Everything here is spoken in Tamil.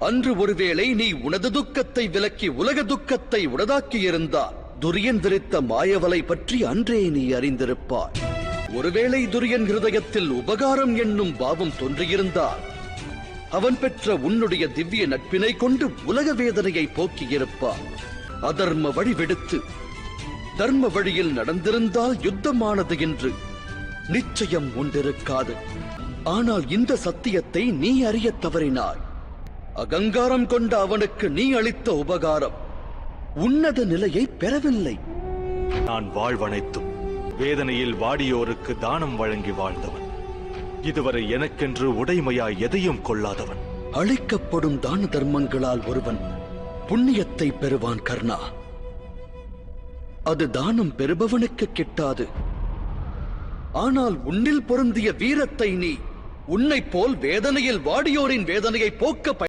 அன்று ஒருவேளை நீ உனது துக்கத்தை விலக்கி உலக துக்கத்தை உனதாக்கியிருந்தால் துரியன் விரித்த மாயவலை பற்றி அன்றே நீ அறிந்திருப்பாய். ஒருவேளை துரியன் ஹிருதயத்தில் உபகாரம் என்னும் பாவம் தோன்றியிருந்தால் அவன் பெற்ற உன்னுடைய திவ்ய நட்பினை கொண்டு உலக வேதனையை போக்கியிருப்பான். அதர்ம வழி விடுத்து தர்ம வழியில் நடந்திருந்தால் யுத்தமானது என்று நிச்சயம் ஒன்றிருக்காது ஆனால் இந்த சத்தியத்தை நீ அறியத் தவறினாய். அகங்காரம் கொண்ட அவனுக்கு நீ அளித்த உபகாரம். உன்னத நிலையை பெறவில்லை. நான் வாழ்வனைத்தும் வேதனையில் வாடியோருக்கு தானம் வழங்கி வாழ்ந்தவன். இதுவரை எனக்கென்று உடைமையாய் எதையும் கொள்ளாதவன். அளிக்கப்படும் தான தர்மங்களால் ஒருவன் புண்ணியத்தை பெறுவான் கர்ணா. அது தானம் பெறுபவனுக்கு கிட்டாது. ஆனால் உன்னில் பொருந்திய வீரத்தை நீ உன்னைப் போல் வேதனையில் வாடியோரின் வேதனையை போக்க